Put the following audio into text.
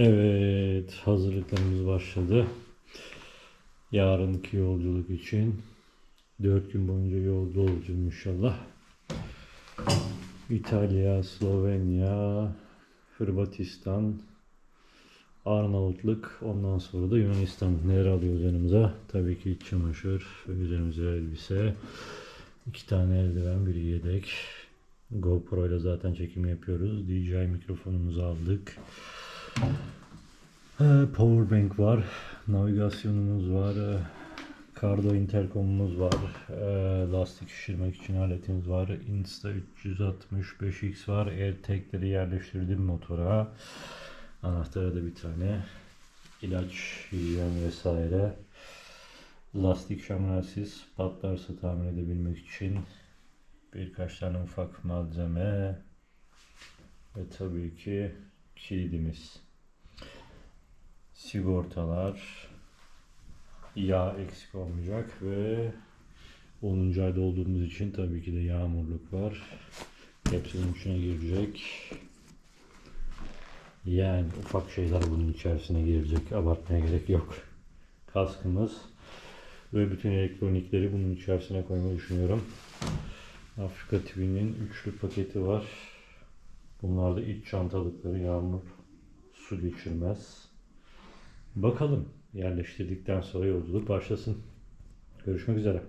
Evet, hazırlıklarımız başladı. Yarınki yolculuk için 4 gün boyunca yolda olacağız inşallah. İtalya, Slovenya, Hırvatistan, Arnavutluk, ondan sonra da Yunanistan. Neler alıyoruz yanımıza? Tabii ki çamaşır, üzerimize elbise, iki tane eldiven, biri yedek. GoPro ile zaten çekim yapıyoruz. DJI mikrofonumuzu aldık. Ee, Powerbank var, navigasyonumuz var, ee, Cardo interkomumuz var, ee, lastik şişirmek için aletimiz var, Insta 365X var, AirTag'leri yerleştirdim motora, anahtara da bir tane, ilaç, hijyen vesaire, lastik şamrelsiz patlarsa tamir edebilmek için birkaç tane ufak malzeme ve tabii ki kilidimiz sigortalar, yağ eksik olmayacak ve 10. ayda olduğumuz için tabii ki de yağmurluk var. Hepsinin içine girecek. Yani ufak şeyler bunun içerisine girecek. Abartmaya gerek yok. Kaskımız ve bütün elektronikleri bunun içerisine koymayı düşünüyorum. Afrika TV'nin üçlü paketi var. Bunlar da iç çantalıkları yağmur su geçirmez. Bakalım yerleştirdikten sonra yolculuk başlasın. Görüşmek üzere.